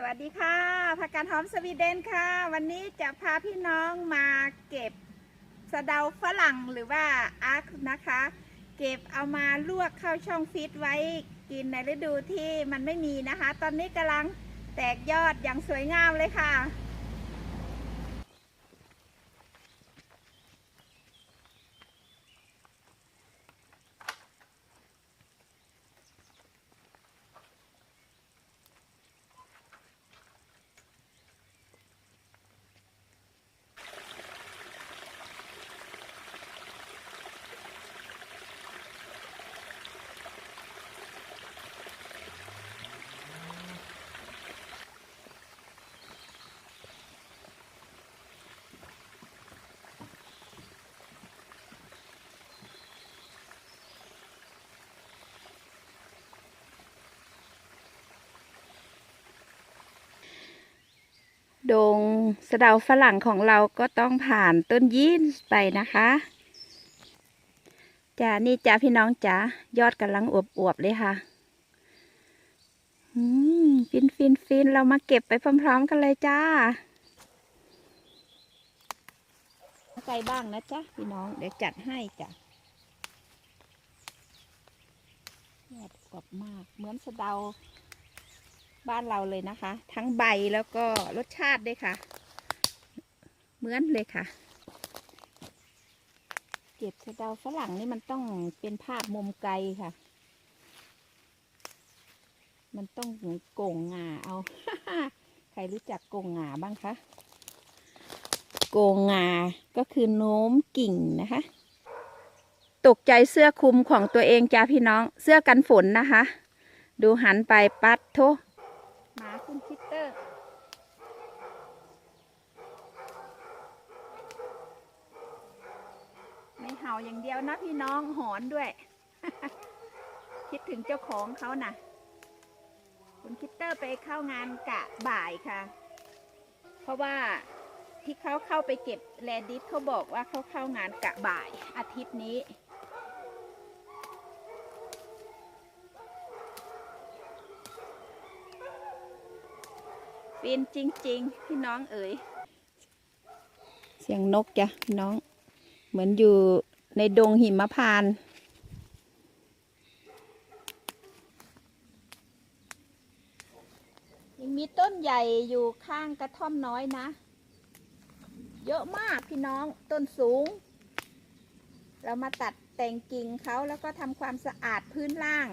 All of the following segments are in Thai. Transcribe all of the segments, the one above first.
สวัสดีค่ะผักกาดหอมสวีเดนค่ะ วันนี้จะพาพี่น้องมาเก็บสะเดาฝรั่งหรือว่าอาร์คนะคะ เก็บเอามาลวกเข้าช่องฟิตไว้กินในฤดูที่มันไม่มีนะคะ ตอนนี้กำลังแตกยอดอย่างสวยงามเลยค่ะ ดงสะเดาฝรั่งของเราก็ต้องผ่านต้นยีนไปนะคะจ้านี่จ้าพี่น้องจ้ายอดกำลังอวบๆเลยค่ะฟินฟินฟินเรามาเก็บไปพร้อม ๆ กันเลยจ้าใจบ้างนะจ๊ะพี่น้องเดี๋ยวจัดให้จ้ะยอดอวบมากเหมือนสะเดา บ้านเราเลยนะคะ ทั้งใบแล้วก็รสชาติด้วยค่ะ เหมือนเลยค่ะ เก็บสะเดาฝรั่งนี่มันต้องเป็นภาพมุมไกลค่ะ มันต้องโก่งงาเอา ใครรู้จักโก่งงาบ้างคะโก่งงา ก็คือโน้มกิ่งนะคะ ตกใจเสื้อคลุมของตัวเองจ้าพี่น้อง เสื้อกันฝนนะคะ ดูหันไปปัดโท คุณคิตเตอไม่เห่าอย่างเดียวนะพี่น้องหอนด้วย คิดถึงเจ้าของเขานะ่ะ คุณคิตเตอร์ไปเข้างานกะบ่ายค่ะ เพราะว่าที่เขาเข้าไปเก็บแลดิสเขาบอกว่าเขาเข้างานกะบ่ายอาทิตย์นี้ ฟินจริง ๆ พี่น้องเอ๋ย เสียงนกจ้ะพี่น้อง เหมือนอยู่ในดงหิมพานต์ยังมีต้นใหญ่อยู่ข้างกระท่อมน้อยนะ เยอะมากพี่น้องต้นสูง เรามาตัดแต่งกิ่งเขาแล้วก็ทำความสะอาดพื้นล่าง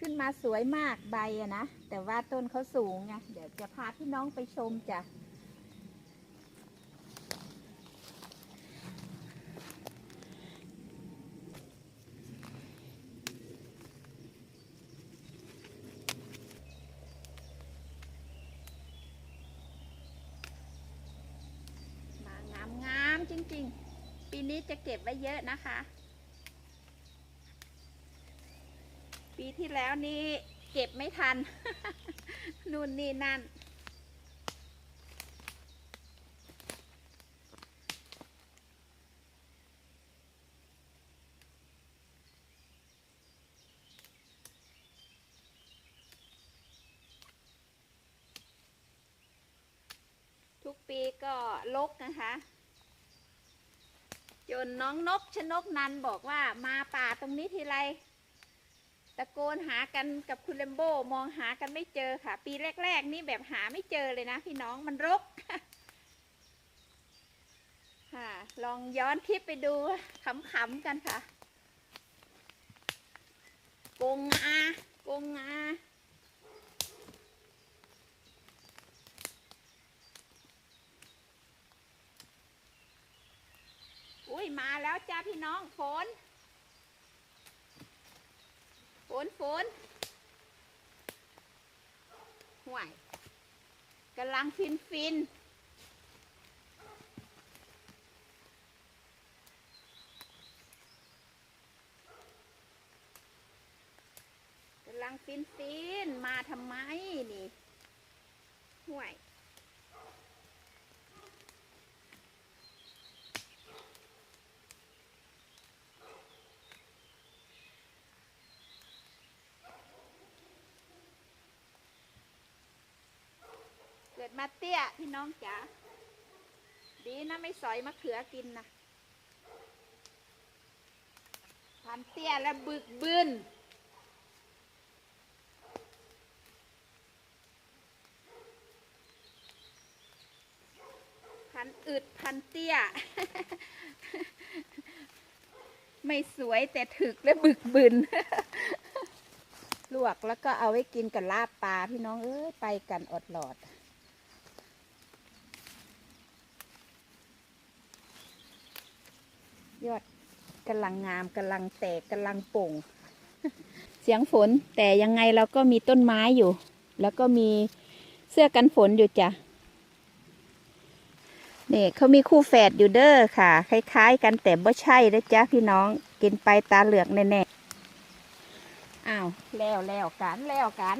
ขึ้นมาสวยมากใบอะนะ แต่ว่าต้นเขาสูงไงเดี๋ยวจะพาพี่น้องไปชมจ้ะงามงามจริงๆ ปีนี้จะเก็บไว้เยอะนะคะ ปีที่แล้วนี่เก็บไม่ทัน นู่นนี่นั่น ทุกปีก็ลกนะคะจนน้องนกชนกนันบอกว่ามาป่าตรงนี้ทีไร ตะโกนหากันกับคุณเลมโบมองหากันไม่เจอค่ะ ปีแรก ๆ นี่แบบหาไม่เจอเลยนะ พี่น้องมันรกค่ะ ลองย้อนคลิปไปดูขำๆกันค่ะกงงากงงาอุ้ยมาแล้วจ้าพี่น้องฝน ฝนฝนห่วยกำลังฟินฟินกำลังฟินฟินมาทำไมนี่ห่วย มาเตี้ยพี่น้องจ๋าดีนะไม่สอยมะเขือกินนะพันเตี้ยและบึกบึนพันอึดพันเตี้ย ไม่สวยแต่ถึกและบึกบึนลวกแล้วก็เอาไว้กินกับลาบปลาพี่น้องเอ้ยไปกันอดหลอด ยอดกำลังงามกำลังแตกกำลังโป่ง เสียงฝนแต่ยังไงเราก็มีต้นไม้อยู่ แล้วก็มีเสื้อกันฝนอยู่จ้ะนี่เขามีคู่แฝดอยู่เด้อค่ะ คล้าย ๆ กันแต่บ่ใช่นะจ๊ะพี่น้องกินไปตาเหลือกแน่ๆอ้าวแล้วแล้วกันแล้วกัน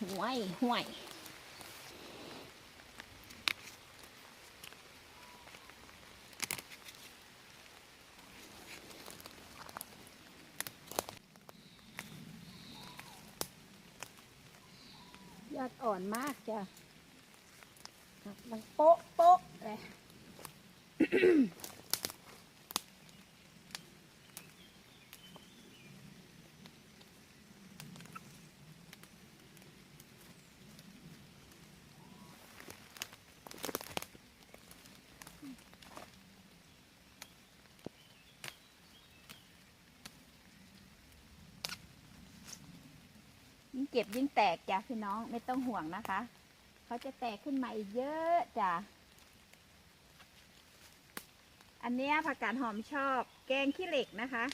ห่วยห่วยห่วยอดอ่อนมากจ้ะมันโป๊ะโป๊ะเลย ก็บยิ่งแตกจ้ะพี่น้องไม่ต้องห่วงนะคะ เขาจะแตกขึ้นมาอีกเยอะจ้ะ อันนี้ผักกาดหอมชอบแกงขี้เหล็กนะคะ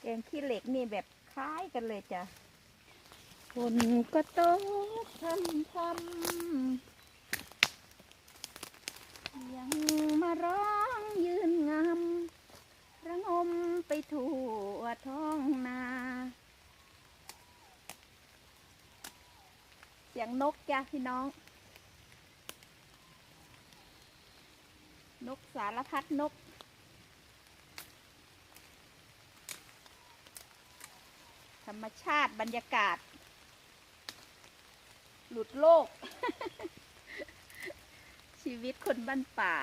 แกงขี้เหล็กนี่แบบคล้ายกันเลยจ้ะฝนก็ตกพรำพรำยังมาร้อง ระงมไปทั่วท้องนา เสียงนกจ้ะพี่น้อง นกสารพัดนก ธรรมชาติบรรยากาศ หลุดโลก ชีวิตคนบ้านป่า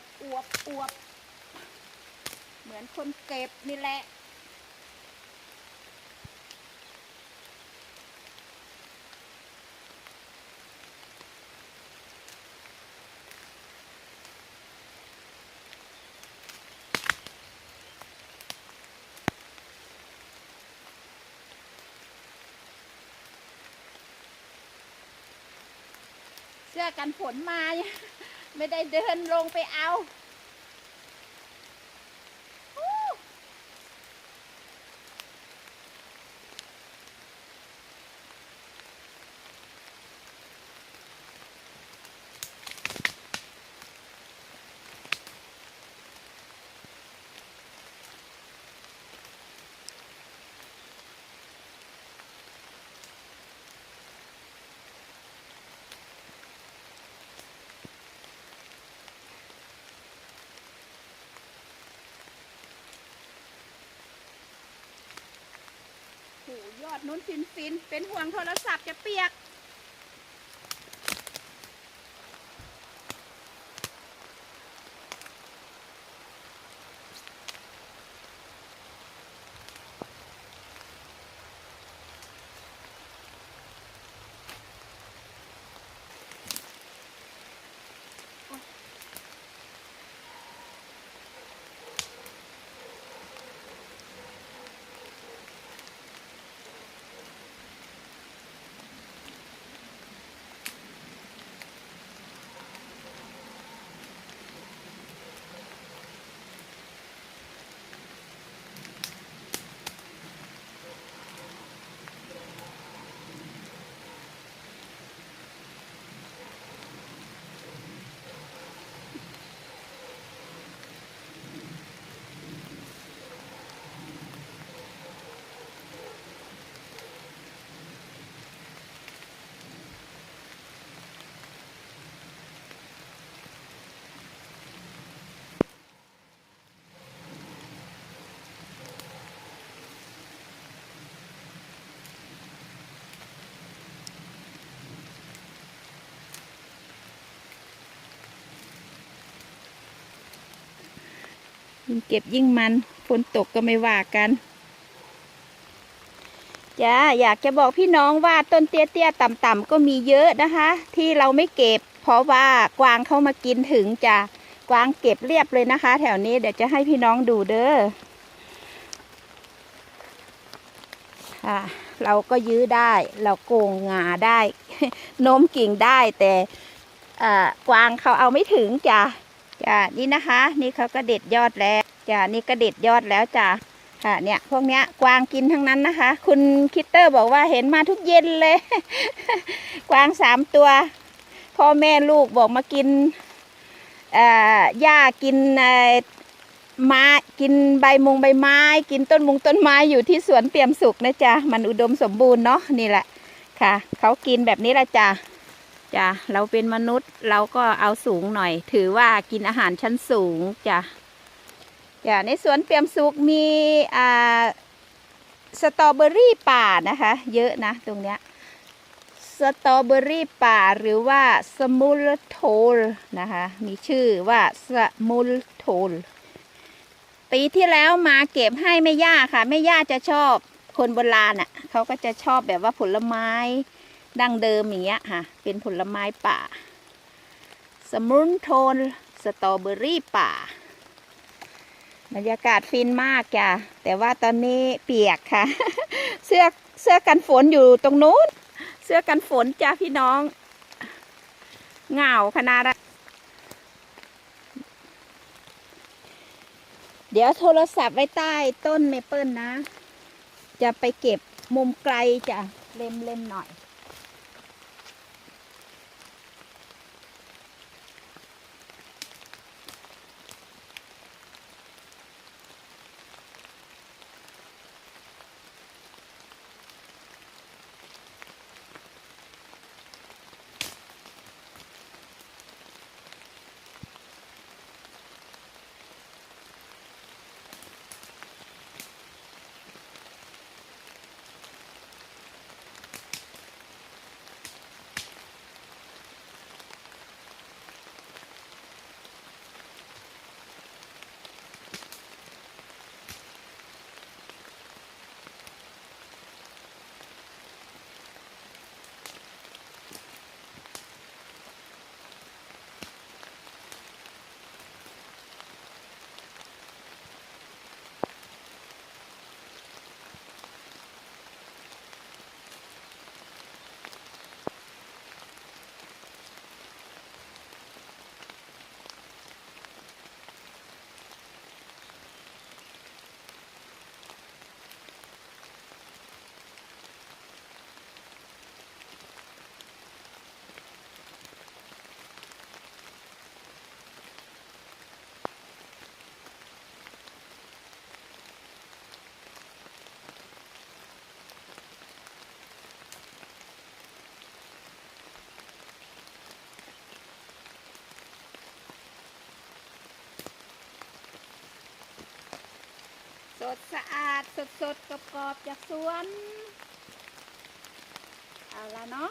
ดอวบอวบเหมือนคนเก็บนี่แหละ เสื้อกันฝนมา ไม่ได้เดินลงไปเอา โห ยอดนุ้นฟินฟินเป็นห่วงโทรศัพท์จะเปียก ยิ่งเก็บยิ่งมันฝนตกก็ไม่ว่ากันจ้าอยากจะบอกพี่น้องว่าต้นเตี้ยๆต่ำๆก็มีเยอะนะคะ ที่เราไม่เก็บ เพราะว่ากวางเข้ามากินถึงจะกวางเก็บเรียบเลยนะคะ แถวนี้เดี๋ยวจะให้พี่น้องดูเด้อค่ะเราก็ยื้อได้เราโกงงาได้โน้มกิ่งได้แต่อ่อกวางเขาเอาไม่ถึงจ้ะจ้ะนี่นะคะ นี่เขาก็เด็ดยอดแล้ว จ้ะนี่ก็เด็ดยอดแล้วจ้ะค่ะเนี่ยพวกเนี้ยกวางกินทั้งนั้นนะคะ คุณคิตเตอร์บอกว่าเห็นมาทุกเย็นเลย กวางสามตัว พ่อแม่ลูกบอกมากินอ่อหญ้ากินไม้กินใบมงใบไม้ กินต้นมงต้นไม้อยู่ที่สวนเปี่ยมสุขนะจ๊ะมันอุดมสมบูรณ์เนาะนี่แหละค่ะ เขากินแบบนี้ละจ้ะจ้ะเราเป็นมนุษย์เราก็เอาสูงหน่อย ถือว่ากินอาหารชั้นสูงจ้ะ จ้ะในสวนเปียมสุขมีอ่าสตรอเบอรี่ป่านะคะ เยอะนะตรงเนี้ยสตรอเบอรี่ป่าหรือว่าสมุลโทลนะคะ มีชื่อว่าสมุลโทลปีที่แล้วมาเก็บให้แม่ย่าค่ะแม่ย่าจะชอบคนโบราณอะเขาก็จะชอบแบบว่าผลไม้ดั้งเดิมอย่างเงี้ยค่ะ เป็นผลไม้ป่า สมุนโทลสตรอเบอรี่ป่า บรรยากาศฟินมากจ้ะแต่ว่าตอนนี้เปียกค่ะ เสื้อเสื้อกันฝนอยู่ตรงนู้น เสื้อกันฝนจ้าพี่น้องเหงาขนาดเดี๋ยวโทรศัพท์ไว้ใต้ต้นเมเปิลนะ จะไปเก็บมุมไกลจ้ะเล่มเล่มหน่อย สดสะอาดสดสดกรอบกรอบๆจากสวน เอาละเนาะ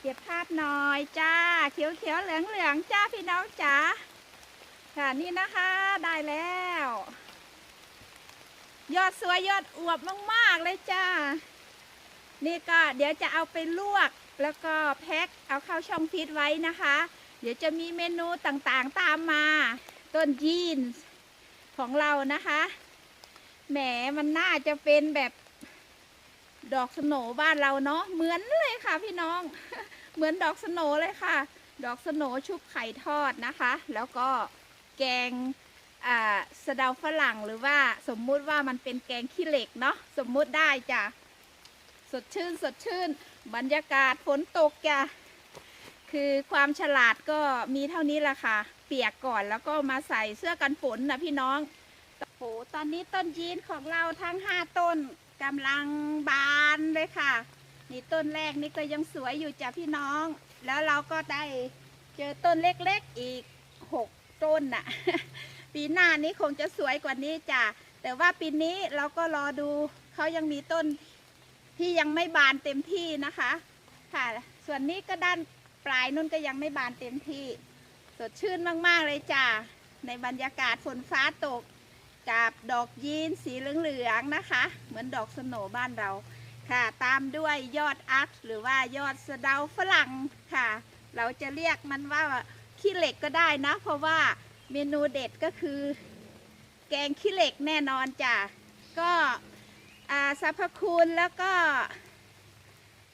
เก็บภาพหน่อยจ้า เขียวเขียวเหลืองเหลืองจ้าพี่น้องจ๋าค่ะนี่นะคะได้แล้ว ยอดสวยยอดอวบมากๆเลยจ้า นี่ก็เดี๋ยวจะเอาไปลวกแล้วก็แพ็คเอาเข้าช่องฟิตไว้นะคะ เดี๋ยวจะมีเมนูต่างๆตามมา ต้นยีนส์ของเรานะคะ แหมมันน่าจะเป็นแบบดอกสโนบ้านเราเนาะเหมือนเลยค่ะพี่น้อง เหมือนดอกสโนเลยค่ะ ดอกสโนชุบไข่ทอดนะคะ แล้วก็แกง อ่าสะเดาฝรั่งหรือว่าสมมุติว่ามันเป็นแกงขี้เหล็กเนาะสมมุติได้จ้ะสดชื่นสดชื่น บรรยากาศฝนตกจ้ะคือความฉลาดก็มีเท่านี้แหละค่ะ เปียกก่อนแล้วก็มาใส่เสื้อกันฝนนะพี่น้องโอ้โหตอนนี้ต้นยีนของเราทั้งห้าต้นกำลังบานเลยค่ะ นี่ต้นแรกนี่ก็ยังสวยอยู่จ้ะพี่น้อง แล้วเราก็ได้เจอต้นเล็กๆอีกหกต้นน่ะ ปีหน้านี้คงจะสวยกว่านี้จ้ะแต่ว่าปีนี้เราก็รอดูเขายังมีต้นที่ยังไม่บานเต็มที่นะคะ ค่ะ ส่วนนี้ก็ด้านปลายนุ่นก็ยังไม่บานเต็มที่ สดชื่นมากๆเลยจ้ะในบรรยากาศฝนฟ้าตกกับดอกยีนสีเหลืองๆนะคะ เหมือนดอกสโนบ้านเราค่ะ ตามด้วยยอดอัพหรือว่ายอดสะเดาฝรั่งค่ะ เราจะเรียกมันว่าขี้เหล็กก็ได้นะ เพราะว่า เมนูเด็ดก็คือ แกงขี้เหล็กแน่นอนจ้ะ ก็สรรพคุณแล้วก็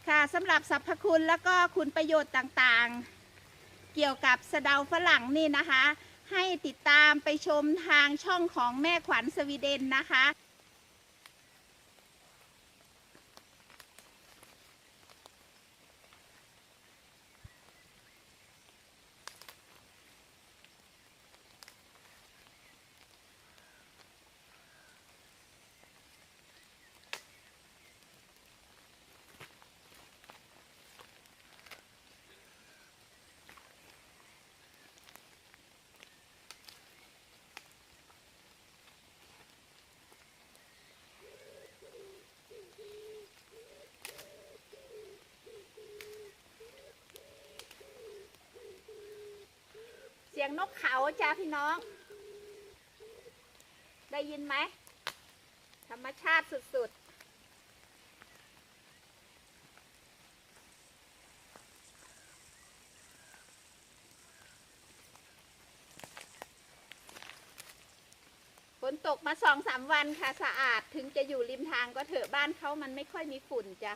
ค่ะสำหรับสรรพคุณแล้วก็คุณประโยชน์ต่างๆ เกี่ยวกับสะเดาฝรั่งนี่นะคะ ให้ติดตามไปชมทางช่องของแม่ขวัญสวีเดนนะคะ งนกเขาจ้าพี่น้อง ได้ยินไหม ธรรมชาติสุดๆ ฝนตกมาสองสามวันค่ะสะอาดถึงจะอยู่ริมทางก็เถอะบ้านเขามันไม่ค่อยมีฝุ่นจ้ะ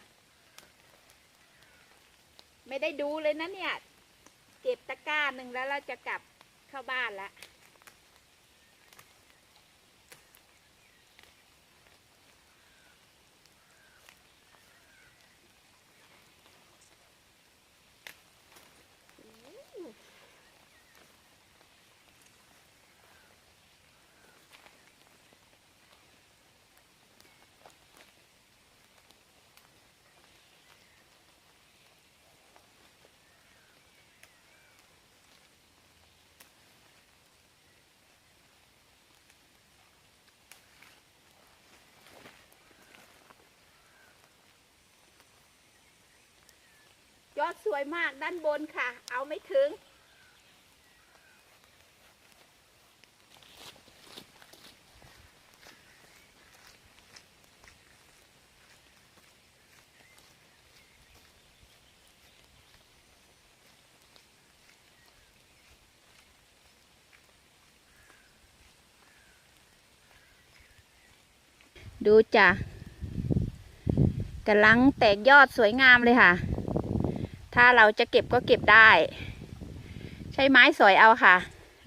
ไม่ได้ดูเลยนะเนี่ย เก็บตะกร้าหนึ่งแล้วเราจะกลับ เข้าบ้านละ ดสวยมากด้านบนค่ะ เอาไม่ถึง ดูจ้ะกำลังแตกยอดสวยงามเลยค่ะ ถ้าเราจะเก็บก็เก็บได้ ใช้ไม้สอยเอาค่ะ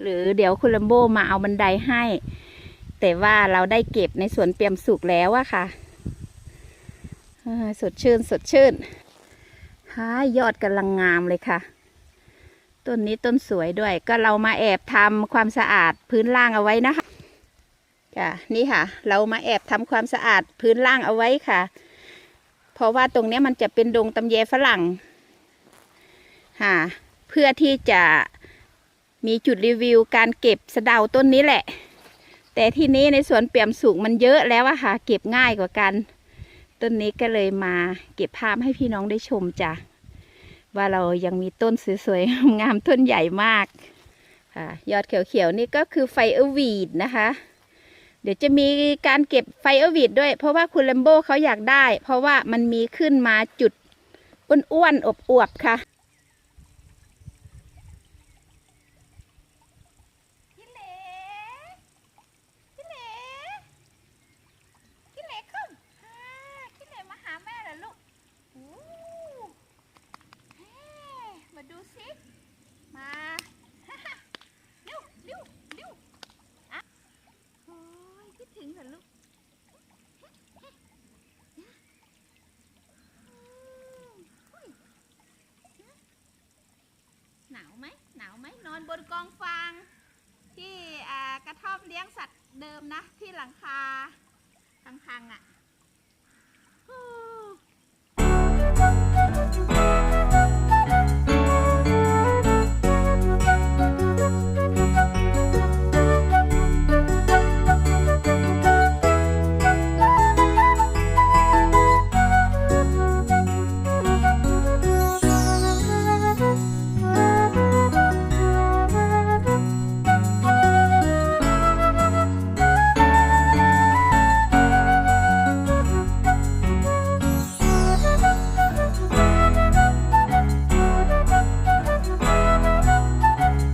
หรือเดี๋ยวคุณลัมโบมาเอาบันไดให้ แต่ว่าเราได้เก็บในสวนเปียมสุกแล้วอะค่ะสดชื่นสดชื่นฮายอดกำลังงามเลยค่ะ ต้นนี้ต้นสวยด้วย ก็เรามาแอบทำความสะอาดพื้นล่างเอาไว้นะคะค่ะนี่ค่ะ เรามาแอบทำความสะอาดพื้นล่างเอาไว้ค่ะ เพราะว่าตรงนี้มันจะเป็นดงตำแยฝรั่ง ค่ะเพื่อที่จะมีจุดรีวิวการเก็บสะเดาต้นนี้แหละ แต่ที่นี้ในสวนเปี่ยมสุกมันเยอะแล้วอะค่ะ เก็บง่ายกว่ากัน ต้นนี้ก็เลยมาเก็บภาพให้พี่น้องได้ชมจ้ะว่าเรายังมีต้นสวยๆงามต้นใหญ่มากค่ะยอดเขียวๆนี่ก็คือไฟเออร์วีดนะคะ เดี๋ยวจะมีการเก็บไฟเออร์วีดด้วย เพราะว่าคุณแลมโบเขาอยากได้ เพราะว่ามันมีขึ้นมาจุดอ้วนๆอวบๆค่ะ พี่เหลพี่เหลพี่เหลขึ้นฮ่าพี่เหลมาหาแม่เหรอลูกโอ้เฮ้มาดูสิ มา ฮ่าฮ่าเร็วเร็วเร็วอะโอ้ยคิด ถึงเหรอลูกหนาวไหมหนาวไหมนอนบนกองฟางที่กระท่อมเลี้ยงสัตว์เดิมนะ ที่หลังคาพังๆอะ